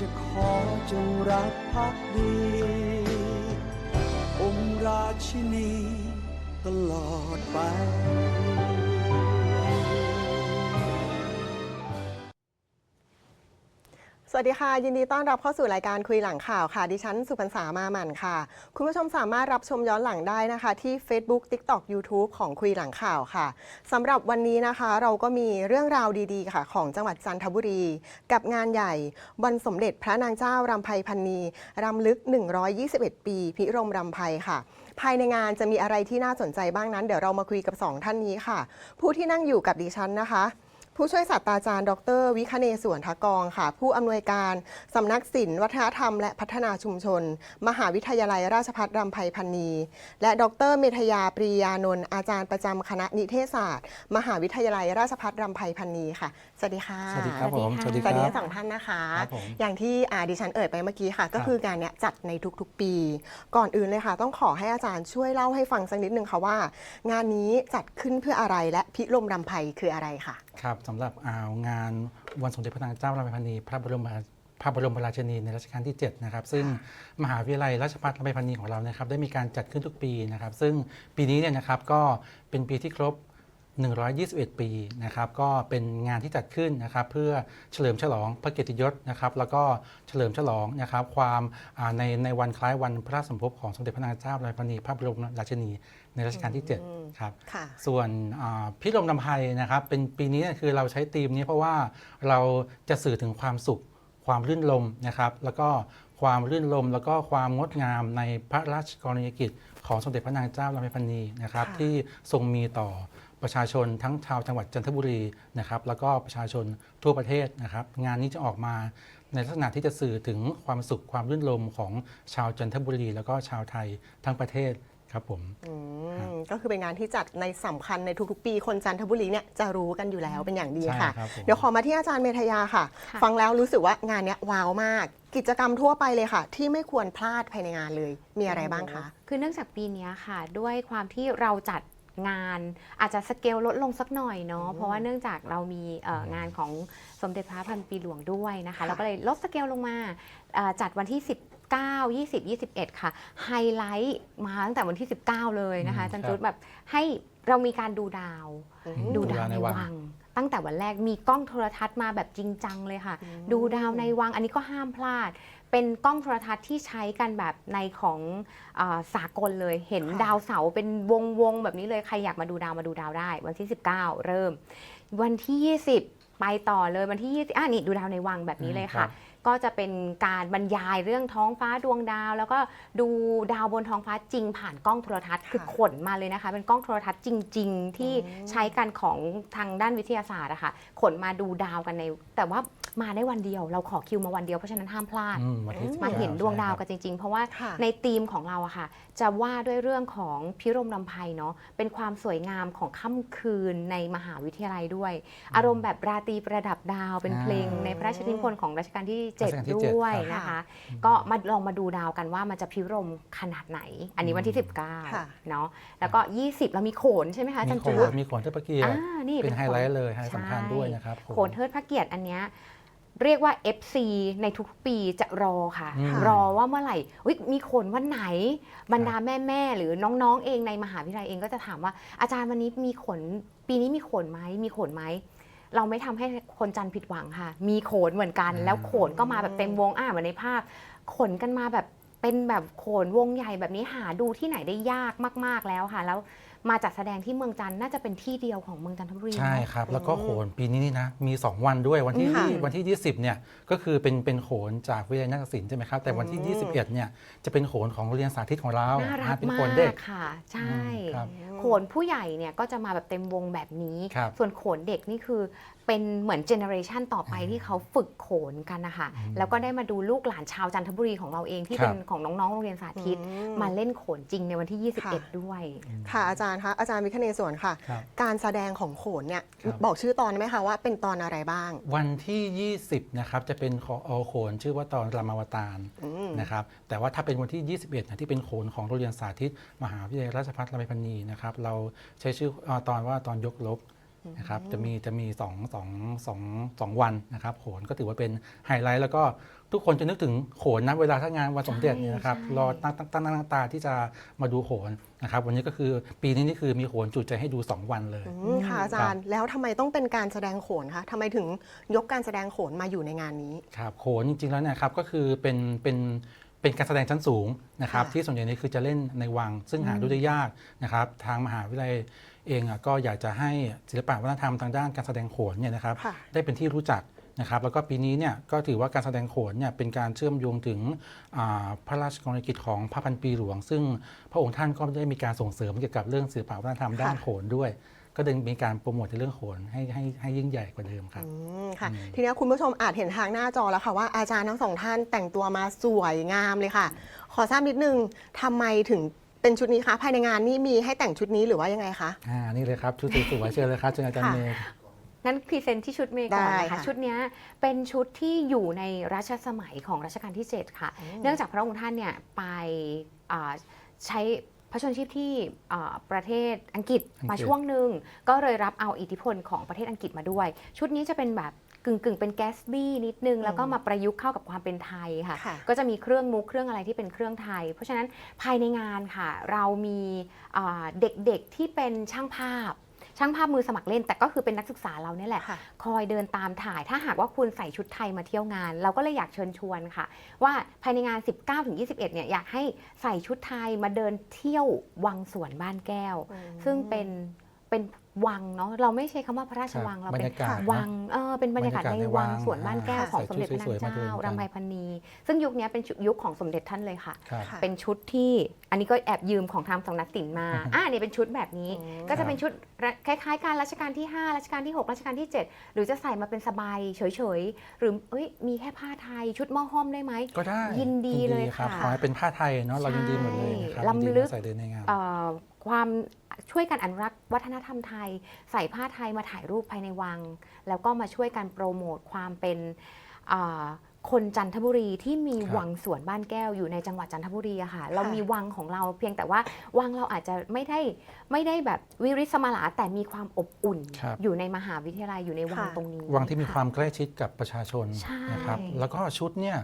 จะขอจงรักภักดี องค์ราชินีตลอดไป สวัสดีค่ะ ยินดีต้อนรับเข้าสู่รายการคุยหลังข่าวค่ะ ดิฉันสุพรรษามาหมันค่ะ คุณผู้ชมสามารถรับชมย้อนหลังได้นะคะ ที่ Facebook TikTok YouTube ของคุยหลังข่าวค่ะสำหรับวันนี้นะคะเราก็มีเรื่องราวดีๆ ค่ะ ของจังหวัดจันทบุรี กับงานใหญ่วันสมเด็จพระนางเจ้ารำไพพันนีรำลึก 121 ปี พิรมรำไพค่ะภายในงานจะมีอะไรที่น่าสนใจบ้างนั้น เดี๋ยวเรามาคุยกับ 2 ท่านนี้ค่ะ ผู้ที่นั่งอยู่กับดิฉันนะคะ ผู้ช่วยศาสตราจารย์ ดร วิคเนศวรทกองค่ะ ผู้อำนวยการสำนักศิลป์วัฒนธรรม และพัฒนาชุมชน มหาวิทยาลัยราชภัฏรำไพพันนี และดร เมธยาปรียานนท์อาจารย์ประจำคณะนิเทศศาสตร์ มหาวิทยาลัยราชภัฏรำไพพันนีค่ะ สวัสดีค่ะ สวัสดีครับผมสวัสดีสวัสดีค่ะทั้งสองท่านนะคะครับผมอย่างที่อ่าดิฉันเอ่ยไปเมื่อกี้ค่ะ ก็ครับคืองานเนี้ยจัดในทุกๆปี ก่อนอื่นเลยค่ะ ต้องขอให้อาจารย์ช่วยเล่าให้ฟังสักนิดนึงค่ะว่า งานนี้จัดขึ้นเพื่ออะไรและพิรมรำไพคืออะไรค่ะ ครับสำหรับางานวันสมเด็จพระนางเจ้ารามิพันนีพระบรมพระบรมราชินีในรัชกาลที่ 7 นะครับ ซึ่งมหาวิทยาลัยราชภัฏรามิพันนีของเรานะครับ ได้มีการจัดขึ้นทุกปีนะครับ ซึ่งปีนี้เนี่ยนะครับก็เป็นปีที่ครบ 121 ปีนะครับ ก็เป็นงานที่จัดขึ้นนะครับ เพื่อเฉลิมฉลองพระเกียรติยศนะครับ แล้วก็เฉลิมฉลองนะครับ ความในในวันคล้ายวันพระสมภพของสมเด็จพระนางเจ้ารามิพันนีพระบรมราชินี ในรัชกาลที่7ครับ ค่ะ ส่วนอ่าพิรมลำไพนะครับ เป็นปีนี้เนี่ยคือเราใช้ธีมนี้เพราะว่าเราจะสื่อถึงความสุข ความรื่นรมนะครับ แล้วก็ความรื่นรมแล้วก็ความงดงามในพระราชกรณียกิจ ของสมเด็จพระนางเจ้าลำไพพันนีนะครับ ค่ะ ที่ทรงมีต่อประชาชนทั้งชาวจังหวัดจันทบุรีนะครับ แล้วก็ประชาชนทั่วประเทศนะครับ งานนี้จะออกมาในลักษณะที่จะสื่อถึงความสุขความรื่นรมของชาวจันทบุรี แล้วก็ชาวไทยทั้งประเทศ ครับผม อืครับมก็คือเป็นงานที่จัดในสำคัญในทุกๆ ปี คนจันทบุรีเนี่ยจะรู้กันอยู่แล้วเป็นอย่างดีใช่ค่ะ ครับผม เดี๋ยวขอมาที่อาจารย์เมธยาค่ะ ค่ะ ฟังแล้วรู้สึกว่างานเนี้ยว้าวมาก กิจกรรมทั่วไปเลยค่ะ ที่ไม่ควรพลาดภายในงานเลย มีอะไรบ้างคะ คือเนื่องจากปีเนี้ยค่ะ ด้วยความที่เราจัดงานอาจจะสเกลลดลงสักหน่อยเนาะเพราะว่าเนื่องจากเรามีเอ่องานของสมเด็จพระพันปีหลวงด้วยนะคะค่ะ เราก็เลยลดสเกลลงมาเอ่อจัดวันที่ 19 20 21 ค่ะ ไฮไลท์มาตั้งแต่วันที่ 19 เลยนะคะอืมจันครับจุดแบบให้เรามีการดูดาวอืมดูดาวในวัง ตั้งแต่วันแรกมีกล้องโทรทัศน์มาแบบจริงจังเลยค่ะ ดูดาวในวังอันนี้ก็ห้ามพลาด เป็นกล้องโทรทัศน์ที่ใช้กันแบบในของอาสากลเลย เห็นค่ะดาวเสาร์เป็นวงวงๆแบบนี้เลยใครอยากมาดูดาวมาดูดาวได้ วันที่ 19 เริ่ม วันที่ 20 ไปต่อเลยวันที่ 20อะนี่ดูดาวในวังแบบนี้เลยครัค่ะบก็จะเป็นการบรรยายเรื่องท้องฟ้าดวงดาว แล้วก็ดูดาวบนท้องฟ้าจริงผ่านกล้องโทรทัศน์ค่ะคือขนมาเลยนะคะ เป็นกล้องโทรทัศน์จริง ๆ ที่อืมใช้กันของทางด้านวิทยาศาสตร์อะค่ะขนมาดูดาวกันใน แต่ว่า มาได้วันเดียว เราขอคิวมาวันเดียวเพราะฉะนั้นห้ามพลาด อืมวันที่มาเห็น19ดวงดาวใช่กัคนรับจริง ๆ เพราะว่าค่ะ ในธีมของเราอะค่ะ จะว่าด้วยเรื่องของพิรมลำไพเนาะเป็นความสวยงามของค่ำคืนในมหาวิทยาลัยด้วย อารมณ์แบบราตรีประดับดาวเป็นอ่าเพลง ในพระราชนิพนธ์ของรัชกาลที่ รัชกาลที่7 เจ็ดด้วยครับ นะคะค่ะก็มาลองมาดูดาวกันว่ามันจะพิรมขนาดไหน อันนี้วันที่ ค่ะ 19เนาะแล้วก็ 20 เรามีโขนใช่ไหมคะอาจัมีนโขจูนมีโขนเทพเกียรติอ่านี่เป็นไฮไลท์เลยไฮไลท์ใช่สำคัญด้วยนะครับ โขนเทิดพระเกียรติอันเนี้ย เรียกว่า FC ในทุกๆปีจะรอค่ะ อืม รอว่าเมื่อไหร่อุ๊ยมีโขนวันไหนบรรดาแม่ๆหรือน้องๆเองในมหาวิทยาลัยเองก็จะถามว่าอาจารย์วันนี้มีขน ปีนี้มีขนไหมมีขนไหม เราไม่ทำให้คนจันทร์ผิดหวังค่ะ มีโขนเหมือนกันอ่าแล้วโขนก็มาแบบเต็มวงอ่าเหมือนในภาพ ขนกันมาแบบเป็นแบบโขนวงใหญ่แบบนี้หาดูที่ไหนได้ยากมาก ๆแล้วค่ะ แล้ว มาจัดแสดงที่เมืองจันทร์น่าจะเป็นที่เดียวของเมืองจันทบุรีใช่เนอะครับ แล้วก็โขนปีนี้นี่นะมี 2 วันด้วยวันที่ค่ะวันที่ 20เนี่ยก็คือเป็นเป็นโขนจากวิทยาลัยนาฏศิลป์ใช่ไหมครับแต่วันที่อืม21เนี่ยจะเป็นโขนของโรงเรียนสาธิตของเราน่ารักเป็นมาโขนเด็ก กค่ะ ใช่อืมครับโขนผู้ใหญ่เนี่ยก็จะมาแบบเต็มวงแบบนี้ ครับ ส่วนโขนเด็กนี่คือ เป็นเหมือนเจเนอเรชันต่อไปอืมที่เขาฝึกโขนกันนะคะอืมแล้วก็ได้มาดูลูกหลานชาวจันทบุรีของเราเองที่ครับเป็นของน้องๆโรงเรียนสาธิตอืมาเล่นโขนจริงในวันที่ค่ะ21 ด้วย ค่ะอาจารย์คะอาจารย์วิคเนศวรค่ะครับการแสดงของโขนเนี่ยครับบอกชื่อตอนได้ไหมคะว่าเป็นตอนอะไรบ้าง วันที่ 20 นะครับจะเป็นขออโขนชื่อว่าตอนรามาวตารอืมนะครับแต่ว่าถ้าเป็นวันที่ 21นะที่เป็นโขนของโรงเรียนสาธิต มหาวิทยาลัยราชภัฏรามิพันนีนะครับเราใช้ชื่อเอ่อตอนว่าตอนยกลบ นะครับจะมีจะมีสองสองสองสองวันนะครับโขนก็ถือว่าเป็นไฮไลท์แล้วก็ทุกคนจะนึกถึงโขนนะเวลาถ้างานวันสมเด็จเนี่ยนะครับใช่รอตั้งตั้งตั้งหน้าตาที่จะมาดูโขนนะครับวันนี้ก็คือปีนี้นี่คือมีโขนจุใจให้ดู 2 วันเลย อืมค่ะอาจารย์ แล้วทำไมต้องเป็นการแสดงโขนคะทำไมถึงยกการแสดงโขนมาอยู่ในงานนี้ ครับโขนจริงๆแล้วเนะครับก็คือเป็นเป็นเป็นการแสดงชั้นสูงนะครับค่ะที่ส่วนใหญ่นี้คือจะเล่นในวัง ซึ่งหาดูได้ยากนะครับทางมหาวิทยาลัย เองอะก็อยากจะให้ศิลปะวัฒนธรรมทางด้านการแสดงโขนเนี่ยนะครับค่ะได้เป็นที่รู้จักนะครับแล้วก็ปีนี้เนี่ยก็ถือว่าการแสดงโขนเนี่ยเป็นการเชื่อมโยงถึงอ่าพระราชกรณียกิจของพระพันปีหลวง ซึ่งพระองค์ท่านก็ได้มีการส่งเสริมเกี่ยวกับเรื่องศิลปะวัฒนธรรมด้านค่ะโขนด้วย ก็ได้มีการโปรโมทในเรื่องโขนให้ให้ให้ยิ่งใหญ่กว่าเดิมครับอืมค่ะทีนี้คุณผู้ชมอาจเห็นทางหน้าจอแล้วค่ะว่าอาจารย์ทั้งสองท่านแต่งตัวมาสวยงามเลยค่ะ ขอทราบนิดนึงทำไมถึง เป็นชุดนี้คะภายในงานนี่มีให้แต่งชุดนี้หรือว่ายังไงคะ อ่านี่เลยครับชุดสวยๆเชิญเลยครับเชิญอาจารย์ค่ะเมย์ งั้นพรีเซนต์ที่ชุดเมย์ก่อนได้นะคะค่ะชุดเนี้ยเป็นชุดที่อยู่ในรัชสมัยของรัชกาลที่ 7 ค่ะ เนื่องจากพระองค์ท่านเนี่ยไปอ่าใช้พระชนชีพที่อ่าประเทศอังกฤษอังกฤษ มาช่วงหนึ่งก็เลยรับเอาอิทธิพลของประเทศอังกฤษมาด้วย ชุดนี้จะเป็นแบบ กึ่งกึ่งๆเป็นแกสบี้นิดนึง แล้วก็มาประยุกต์เข้ากับความเป็นไทยค่ะค่ะ ก็จะมีเครื่องมุกเครื่องอะไรที่เป็นเครื่องไทย เพราะฉะนั้นภายในงานค่ะ เรามีอ่าเด็กๆที่เป็นช่างภาพช่างภาพมือสมัครเล่นแต่ก็คือเป็นนักศึกษาเราเนี่ยแหละค่ะคอยเดินตามถ่าย ถ้าหากว่าคุณใส่ชุดไทยมาเที่ยวงาน เราก็เลยอยากเชิญชวนค่ะ ว่าภายในงาน 19-21 เนี่ยอยากให้ใส่ชุดไทยมาเดินเที่ยววังสวนบ้านแก้ว ซึ่งเป็น เป็นวังเนาะเราไม่ใช้คำว่าพระราชวังเราบรเป็นรยากาศวังเออเป็นบรรยากาศบรรในยากาศในวัวังงสวนบ้านแก้วอ่าของสมเด็จพระใส่ชุดนางสวยๆมาเจ้าเดินกันรำไพพณีซึ่งยุคนี้เป็นยุคของสมเด็จท่านเลยค่ะครับค่ะเป็นชุดที่อันนี้ก็แอบยืมของทางสำนักศิลป์มาอ่านี่เป็นชุดแบบนี้อืมก็จะเป็นชุดคล้ายๆการรัชกาลที่ 5 รัชกาลที่ 6 รัชกาลที่ 7 หรือจะใส่มาเป็นสบายเฉยๆ หรือเอ้ยมีแค่ผ้าไทยชุดหม้อห้อมได้ไหมก็ได้ยินดีเลยรับค่ะขอให้เป็นผ้าไทยเนาะเรายินดีหมดเลยนะครับใช่ยินดีล้ำลึกมาใส่เดินในงานเอ่อ ความช่วยกันอนุรักษ์วัฒนธรรมไทย ใส่ผ้าไทยมาถ่ายรูปภายในวัง แล้วก็มาช่วยกันโปรโมทความเป็นอ่าคนจันทบุรีที่มีครับวังสวนบ้านแก้วอยู่ในจังหวัดจันทบุรีอะค่ะ เราค่ะมีวังของเราเพียงแต่ว่าวังเราอาจจะไม่ได้ไม่ได้แบบวิริสมาลาแต่มีความอบอุ่นครับอยู่ในมหาวิทยาลัยอยู่ในวังค่ะตรงนี้ วังที่มีะความใกล้ชิดกับประชาชนใช่นะครับแล้วก็ชุดเนี่ย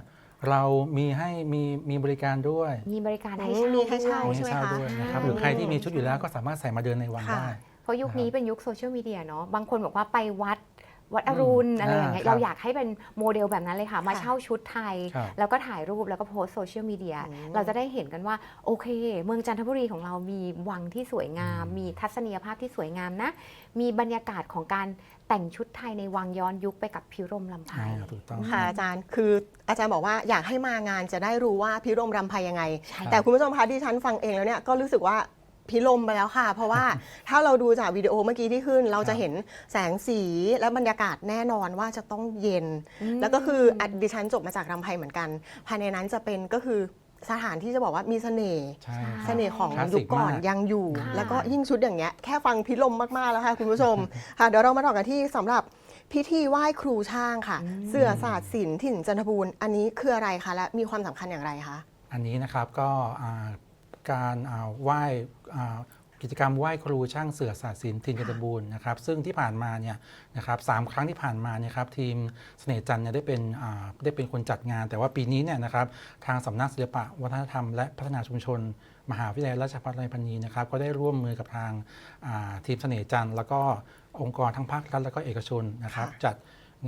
เรามีให้มีมีบริการด้วยมีบริการให้อืมเช่ามีให้เช่าด้วยมีให้เช่าด้วยนะครับใช่หรือใครที่มีชุดอยู่แล้วก็สามารถใส่มาเดินในวังค่ะ ได้ เพราะยุคนี้นะครับเป็นยุคโซเชียลมีเดียเนาะบางคนบอกว่าไปวัด วัดอรุณอืมอะไรอย่างเงี้ยอ่าครับเราอยากให้เป็นโมเดลแบบนั้นเลยค่ะ มาค่ะเช่าชุดไทยครับแล้วก็ถ่ายรูปแล้วก็โพสโซเชียลมีเดียอืมเราจะได้เห็นกันว่า โอเค เมืองจันทบุรีของเรามีวังที่สวยงามอืมมีทัศนียภาพที่สวยงามนะ มีบรรยากาศของการแต่งชุดไทยในวังย้อนยุคไปกับพิรมลำไพอ่าถูกต้องค่ะอาจารย์คืออาจารย์บอกว่าอยากให้มางานจะได้รู้ว่าพิรมรำไพยังไงใช่แต่คุณผู้ชมคะที่ฉันฟังเองแล้วเนี่ยก็รู้สึกว่า พิลมไปแล้วค่ะ เพราะว่าถ้าเราดูจากวิดีโอเมื่อกี้ที่ขึ้น เราจะเห็นแสงสีและบรรยากาศแน่นอนว่าจะต้องเย็นมแล้วก็คืออะดิฉันจบมาจากรำไพเหมือนกัน ภายในนั้นจะเป็นก็คือสถานที่จะบอกว่ามีเสน่ห์ใช่คเสรับน่ห์ของคลาสสิยุคกก่อนมาก ยังอยู่ค่ะแล้วก็ยิ่งชุดอย่างเงี้ยแค่ฟังพิลมมาก ๆ แล้วค่ะ คุณผู้ชม ค่ะเดี๋ยวเรามาต่อกันที่สำหรับพิธีไหว้ครูช่างค่ะ เสือศาสตร์ศิลป์ถิ่นจันทบูรณ์อันนี้คืออะไรคะและมีความสำคัญอย่างไรคะ อันนี้นะครับก็อ่า การาไหว้กิจกรรมไหว้ครูช่างเสือศาสตร์ศิลป์ทีมจันทบูรณ์นะครับซึ่งที่ผ่านมาเนี่ยนะครับสามครั้งที่ผ่านมาเนี่ยครับทีมเสน่ห์จันทร์เนี่ยได้เป็นได้เป็นคนจัดงาน แต่ว่าปีนี้เนี่ยนะครับทางสำนักศิลปะวัฒนธรรมและพัฒนาชุมชน มหาวิทยาลัยราชภัฏไรพันนีนะครับก็ได้ร่วมมือกับทางาทีมเสน่ห์จันทร์แล้วก็องค์กรทั้งภาครัฐและก็เอกชนนะครับจัด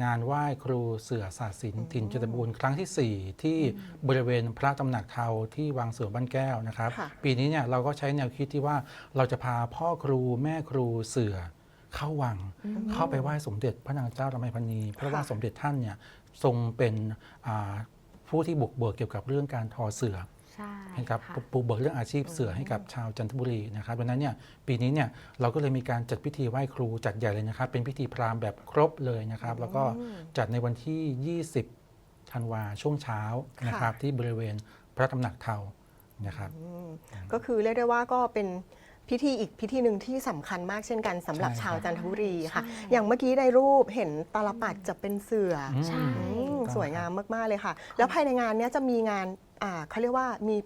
งานไหว้ครูเสือศาสตร์ศิลป์ถิ่นจันทบูรณ์ครั้งทีสี่ 4 ที่บริเวณพระตำหนักเทาที่วังเสือบ้านแก้วนะครับ ค่ะ ปีนี้เนี่ยเราก็ใช้แนวคิดที่ว่าเราจะพาพ่อครูแม่ครูเสือเข้าวัง เข้าไปไหว้สมเด็จพระนางเจ้ารำไพพรรณีเพราะว่าค่ะสมเด็จท่านเนี่ยทรงเป็นอ่าผู้ที่บุกเบิกเกี่ยวกับเรื่องการทอเสือ ใช่ให้กับค่ะ ปลูกเบิกเรื่องอาชีพเสือให้กับชาวจันทบุรีนะครับดังนั้นเนี่ยปีนี้เนี่ยเราก็เลยมีการจัดพิธีไหว้ครูจัดใหญ่เลยนะครับ เป็นพิธีพราหมณ์แบบครบเลยนะครับ แล้วก็จัดในวันที่ 20ธันวาช่วงเช้านะครับที่บริเวณพระตำหนักเทานะครับก็คือเรียกได้ว่าก็เป็นพิธีอีกพิธีหนึ่งที่สำคัญมากเช่นกันสำหรับใช่ชาวครับ จันทบุรีค่ะ ใช่ อย่างเมื่อกี้ในรูปเห็นตาลปัดจะเป็นเสืออใช่ อืมถูกต้องสวยงามมาก ๆ เลยค่ะ แล้วภายในงานเนี้ยจะมีงาน อ่าเขาเรียกว่ามี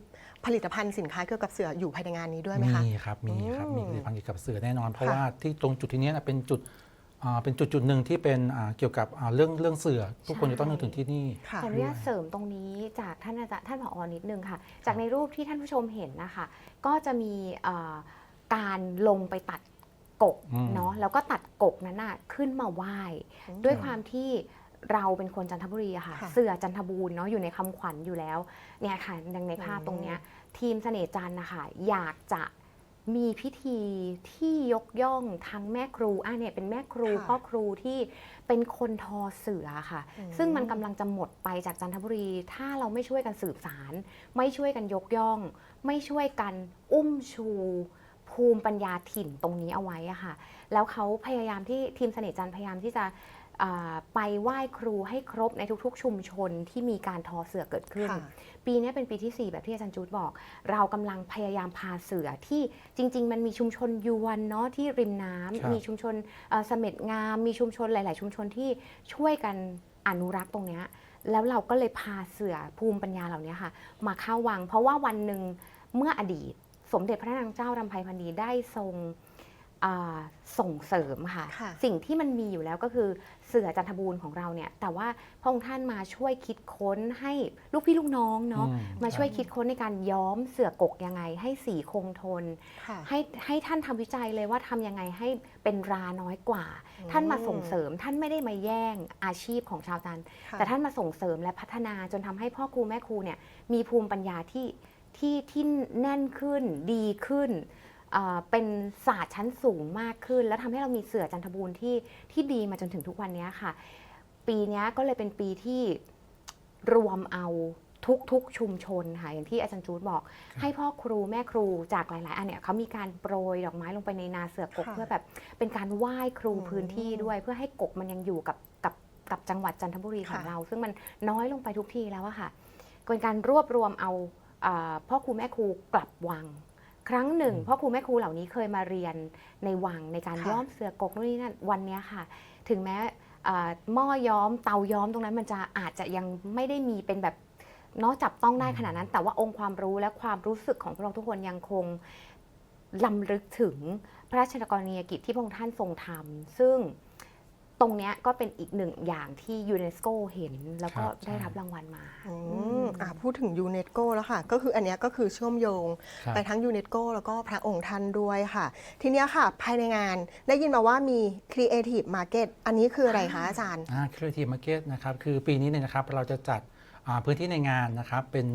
ผลิตภัณฑ์สินค้าเกี่ยวกับเสืออยู่ภายในงานนี้ด้วยไหมคะ มีครับมีครับอืมมีผลิตภัณฑ์เกี่ยวกับเสือแน่นอน เพราะค่ะว่าที่ตรงจุดที่เนี้ยนะเป็นจุดอ่าเป็นจุดจุดๆหนึ่งที่เป็นอ่าเกี่ยวกับอ่าเรื่องเรื่องเสือ ทุกคนจะต้องนึกถึงที่นี่ค่ะขออนุญาตเสริมตรงนี้จากท่านอาจารย์ท่านผอนิดนึงค่ะ จากในรูปที่ท่านผู้ชมเห็นนะคะ ก็จะมีเอ่อการลงไปตัดกกอืมเนาะแล้วก็ตัดกกนั้นน่ะขึ้นมาไหว้ ด้วยความที่ เราเป็นคนจันทบุรีอะค่ะ ค่ะ เสือจันทบูรณ์เนาะอยู่ในคำขวัญอยู่แล้วเนี่ยค่ะดังในภาพตรงเนี้ยทีมเสน่ห์จันทร์นะคะอยากจะมีพิธีที่ยกย่องทั้งแม่ครูอะเนี่ยเป็นแม่ครูค่ะ พ่อครูที่เป็นคนทอเสือค่ะอืมซึ่งมันกำลังจะหมดไปจากจันทบุรี ถ้าเราไม่ช่วยกันสืบสาร ไม่ช่วยกันยกย่อง ไม่ช่วยกันอุ้มชู ภูมิปัญญาถิ่นตรงนี้เอาไว้อะค่ะ แล้วเขาพยายามที่ทีมเสน่ห์จันทร์พยายามที่จะอ่า ไปไหว้ครูให้ครบในทุกๆ ชุมชนที่มีการทอเสือเกิดขึ้นค่ะปีนี้เป็นปีที่ 4 แบบที่อาจารย์จูดบอก เรากำลังพยายามพาเสือที่จริง ๆ มันมีชุมชนยวนเนาะที่ริมน้ำครับมีชุมชนเอ่อเสม็ดงาม มีชุมชนหลาย ๆ ชุมชนที่ช่วยกันอนุรักษ์ตรงเนี้ยแล้วเราก็เลยพาเสือภูมิปัญญาเหล่านี้ค่ะ มาเข้าวัง เพราะว่าวันหนึ่งเมื่ออดีต สมเด็จพระนางเจ้ารำไพพรรณีได้ทรงอ่า ส่งเสริมค่ะ ค่ะ สิ่งที่มันมีอยู่แล้วก็คือเสือจันทบูรณ์ของเราเนี่ย แต่ว่าพระองค์ท่านมาช่วยคิดค้นให้ลูกพี่ลูกน้องเนาะ อืมาช่วยคิดค้นในการย้อมเสือกกยังไง ให้สีคงทน ค่ะ ให้ให้ท่านทำวิจัยเลยว่าทำยังไงให้เป็นราน้อยกว่าท่านมาส่งเสริมท่านไม่ได้มาแย่งอาชีพของชาวจันทร์ค่ะแต่ท่านมาส่งเสริมและพัฒนาจนทำให้พ่อครูแม่ครูเนี่ยมีภูมิปัญญาที่ที่ที่แน่นขึ้นดีขึ้น เอ่อเป็นศาสตร์ชั้นสูงมากขึ้น แล้วทำให้เรามีเสือจันทบูรณ์ที่ที่ดีมาจนถึงทุกวันนี้ค่ะ ปีเนี้ยก็เลยเป็นปีที่รวมเอาทุกๆชุมชนค่ะอย่างที่อาจารย์จูดบอก ให้พ่อครูแม่ครูจากหลาย ๆ อันเนี่ยเขามีการโปรยดอกไม้ลงไปในนาเสือกกค่ะเพื่อแบบเป็นการไหว้ครูอืมพื้นที่ด้วย เพื่อให้กกมันยังอยู่กับกับกับจังหวัดจันทบุรีของค่ะเรา ซึ่งมันน้อยลงไปทุกทีแล้วอะค่ะเป็นการรวบรวมเอาอ่าพ่อครูแม่ครูกลับวัง ครั้งหนึ่งอืมพ่อครูแม่ครูเหล่านี้เคยมาเรียนในวังในการค่ะ ย้อมเสือกกนู่นนี่นั่นวันเนี้ยค่ะ ถึงแม้อ่าหม้อย้อมเตาย้อมตรงนั้นมันจะอาจจะยังไม่ได้มีเป็นแบบเนาะจับต้องได้ขนาดนั้น แต่ว่าองค์ความรู้และความรู้สึกของพวกเราทุกคนยังคงลำลึกถึงพระราชกรณียกิจที่พระองค์ท่านทรงทำซึ่ง ตรงเนี้ยก็เป็นอีกหนึ่งอย่างที่ยูเนสโกเห็นแล้วก็ครับได้ใช่รับรางวัลมาอือืมมอะพูดถึงยูเนสโกแล้วค่ะ ก็คืออันเนี้ยก็คือเชื่อมโยงครับไปทั้งยูเนสโกแล้วก็พระองค์ท่านด้วยค่ะ ทีเนี้ยค่ะ ภายในงานได้ยินมาว่ามี Creative Market อันนี้คืออะไรคะอาจารย์อ่า Creative Market นะครับคือปีนี้เนี่ยนะครับเราจะจัดอ่าพื้นที่ในงานนะครับเป็น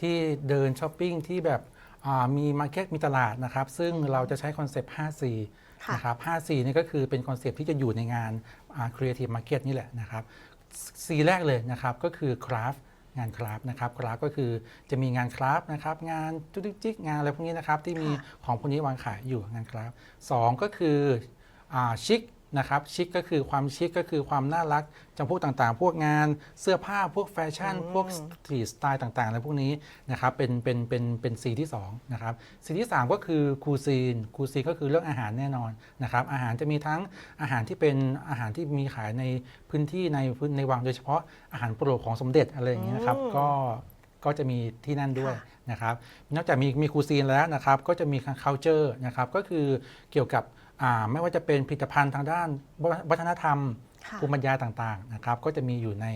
ที่เดินช้อปปิ้งที่แบบอ่ามีมาร์เก็ตมีตลาดนะครับ ซึ่งเราจะใช้คอนเซปต์ 5C ค่ะนะครับ 5C นี่ก็คือเป็นคอนเซปต์ที่จะอยู่ในงานอ่า Creative Market นี่แหละนะครับ C แรกเลยนะครับก็คือ Craft งานคราฟนะครับคราฟก็คือจะมีงานคราฟนะครับงานจุกจิกงานอะไรพวกนี้นะครับที่มีค่ะของพวกนี้วางขายอยู่งานคราฟสองก็คืออ่าชิค นะครับชิคก็คือความชิคก็คือความน่ารักจำพวกต่างๆ พวกงานเสื้อผ้าพวกแฟชั่นอืมพวกสตรีทสไตล์ต่างๆอะไรพวกนี้นะครับเป็นเป็นเป็นเป็นสีที่สองนะครับสีที่สามก็คือคูซีนคูซีนก็คือเรื่องอาหารแน่นอนนะครับอาหารจะมีทั้งอาหารที่เป็นอาหารที่มีขายในพื้นที่ในพื้นในวังโดยเฉพาะอาหารโปรดของสมเด็จอะไรอย่างเงี้ยนะครับอืมก็ก็จะมีที่นั่นด้วยค่ะนะครับนอกจากมีมีคูซีนแล้วนะครับก็จะมี culture นะครับก็คือเกี่ยวกับอ่า ไม่ว่าจะเป็นผลิตภัณฑ์ทางด้านวัฒนธรรมค่ะภูมิปัญญาต่างๆนะครับก็จะมีอยู่ใน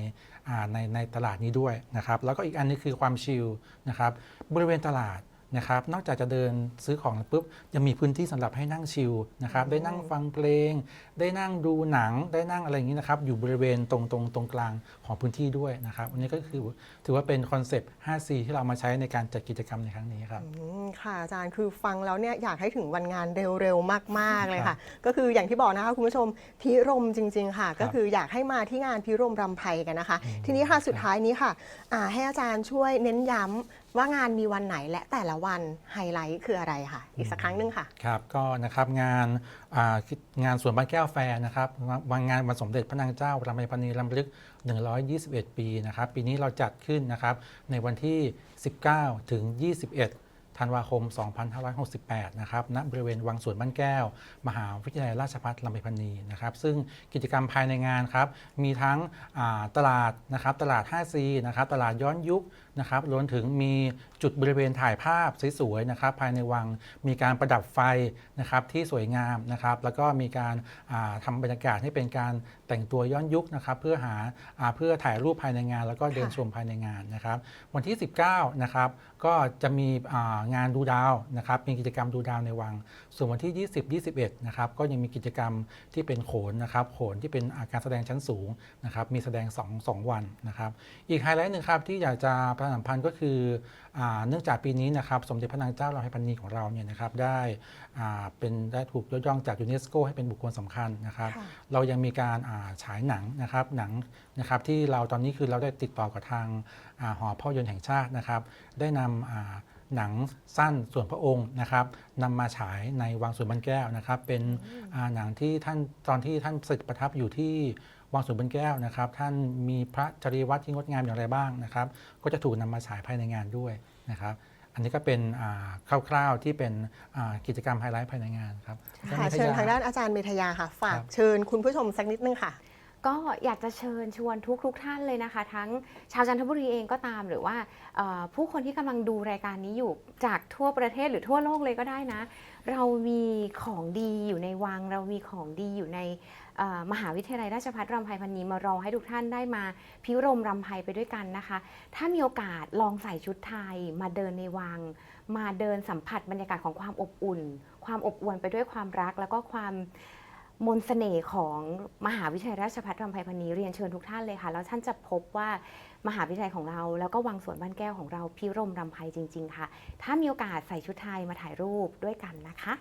อ่าในในตลาดนี้ด้วยนะครับแล้วก็อีกอันนึงคือความชิลนะครับบริเวณตลาดนะครับนอกจากจะเดินซื้อของปุ๊บยังมีพื้นที่สำหรับให้นั่งชิลนะครับได้นั่งฟังเพลงได้นั่งดูหนังได้นั่งอะไรอย่างนี้นะครับ อยู่บริเวณตรงตรงตรงกลางของพื้นที่ด้วยนะครับอันนี้ก็คือถือว่าเป็นคอนเซปต์ 5C ที่เรามาใช้ในการจัดกิจกรรมในครั้งนี้ครับอืมค่ะอาจารย์คือฟังแล้วเนี่ยอยากให้ถึงวันงานเร็วๆมากๆเลยค่ะ ก็คืออย่างที่บอกนะคะคุณผู้ชมพิรมจริง ๆ ค่ะ ก็คืออยากให้มาที่งานพิรมรำไพกันนะคะ ทีนี้ค่ะสุดท้ายนี้ค่ะอ่าให้อาจารย์ช่วยเน้นย้ำว่างานมีวันไหนและแต่ละวันไฮไลท์คืออะไรค่ะ อีกสักครั้งหนึงค่ะ ครับก็นะครับงานอ่า งานสวนบ้านแก้วแฟร์นะครับวันงานวันสมเด็จพระนางเจ้ารำไพพรรณีรำลึก 121 ปีนะครับ ปีนี้เราจัดขึ้นนะครับ ในวันที่ 19 ถึง 21 ธันวาคม 2568 นะครับณบริเวณวังสวนบ้านแก้ว มหาวิทยาลัยราชภัฏลำไพพรรณีนะครับ ซึ่งกิจกรรมภายในงานครับ มีทั้งตลาดนะครับ ตลาด 5C นะครับ ตลาดย้อนยุคนะครับรวมถึงมีจุดบริเวณถ่ายภาพสวยๆนะครับภายในวังมีการประดับไฟนะครับที่สวยงามนะครับ แล้วก็มีการอ่าทำาบรรยากาศให้เป็นการแต่งตัวย้อนยุคนะครับเพื่อหาอ่าเพื่อถ่ายรูปภายในงาน แล้วก็เดินค่ะชมภายในงานนะครับ วันที่ 19นะครับก็จะมีอ่างานดูดาวนะครับมีกิจกรรมดูดาวในวัง ส่วนวันที่ 20 21นะครับก็ยังมีกิจกรรมที่เป็นโขนนะครับโขนที่เป็นอาการแสดงชั้นสูงนะครับมีแสดง 2 2 วันนะครับ อีกไฮไลท์หนึ่งครับที่อยากจะประชาสัมพันธ์ก็คืออาเนื่องจากปีนี้นะครับสมเด็จพระนางเจ้าเราให้พันนีของเราเนี่ยนะครับได้อ่าเป็นได้ถูกยกย่องจากยูเนสโกให้เป็นบุคคลสำคัญนะครับค่ะเรายังมีการอ่าฉายหนังนะครับหนังนะครับที่เราตอนนี้คือเราได้ติดต่อกับทางอาหอภาพยนตร์แห่งชาตินะครับ ได้นำอ่าหนังสั้นส่วนพระองค์นะครับนำมาฉายในวังสวนบันแก้วนะครับ เป็นอ่าหนังที่ท่านตอนที่ท่านประประทับอยู่ที่ วังสวนบันแก้วนะครับ ท่านมีพระจริยวัตรที่งดงามอย่างไรบ้างนะครับ ก็จะถูกนำมาฉายภายในงานด้วยนะครับอันนี้ก็เป็นอ่าคร่าวๆที่เป็นอ่ากิจกรรมไฮไลท์ภายในงานครับค่ะท่นเชิญวิทยทางด้านอาจารย์เมธยาค่ะ ฝากครับเชิญคุณผู้ชมสักนิดนึงค่ะ ก็อยากจะเชิญชวนทุกทุกๆท่านเลยนะคะ ทั้งชาวจันทบุรีเองก็ตามหรือว่าเอ่อผู้คนที่กำลังดูรายการนี้อยู่จากทั่วประเทศหรือทั่วโลกเลยก็ได้นะ เรามีของดีอยู่ในวัง เรามีของดีอยู่ในเอ่อ มหาวิทยาลัยราชภัฏรำไพพรรณีมารอให้ทุกท่านได้มาพิรมรำไพไปด้วยกันนะคะ ถ้ามีโอกาสลองใส่ชุดไทย มาเดินในวัง มาเดินสัมผัสบรรยากาศของความอบอุ่น ความอบอวลไปด้วยความรัก แล้วก็ความมนต์เสน่ห์ของมหาวิทยาลัยราชภัฏรำไพพรรณีเรียนเชิญทุกท่านเลยค่ะ แล้วท่านจะพบว่ามหาวิทยาลัยของเรา แล้วก็วังสวนบ้านแก้วของเราพิรมรำไพจริง ๆ ค่ะ ถ้ามีโอกาสใส่ชุดไทยมาถ่ายรูปด้วยกันนะคะ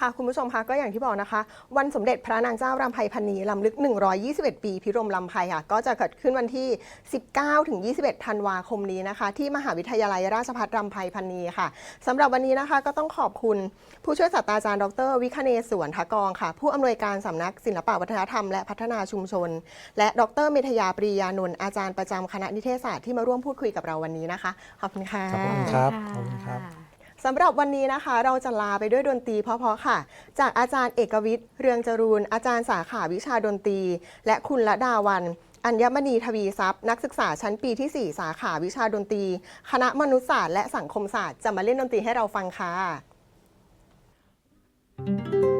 ค่ะคุณผู้ชมคะก็อย่างที่บอกนะคะ วันสมเด็จพระนางเจ้ารำไพพันนีลำลึก 121 ปีพิรมลำไพค่ะก็จะเกิดขึ้นวันที่ 19ถึง21 ธันวาคมนี้นะคะ ที่มหาวิทยาลัยราชภัฏรำไพพันนีค่ะสำหรับวันนี้นะคะก็ต้องขอบคุณ ผู้ช่วยศาสตราจารย์ดร วิคเนศวรทกองค่ะ ผู้อำนวยการสำนักศิลปวัฒนธรรม และพัฒนาชุมชน และดรเมธยาปรียานนท์อาจารย์ประจำคณะนิเทศศาสตร์ที่มาร่วมพูดคุยกับเราวันนี้นะคะขอบคุณค่ะขอบคุณครับขอบคุณครับ สำหรับวันนี้นะคะ เราจะลาไปด้วยดนตรีเพราะๆค่ะ จากอาจารย์เอกวิทย์ เรืองจรูน อาจารย์สาขาวิชาดนตรี และคุณละดาวัน อัญมณีทวีทรัพย์ นักศึกษาชั้นปีที่ 4 สาขาวิชาดนตรี คณะมนุษยศาสตร์และสังคมศาสตร์จะมาเล่นดนตรีให้เราฟังค่ะลู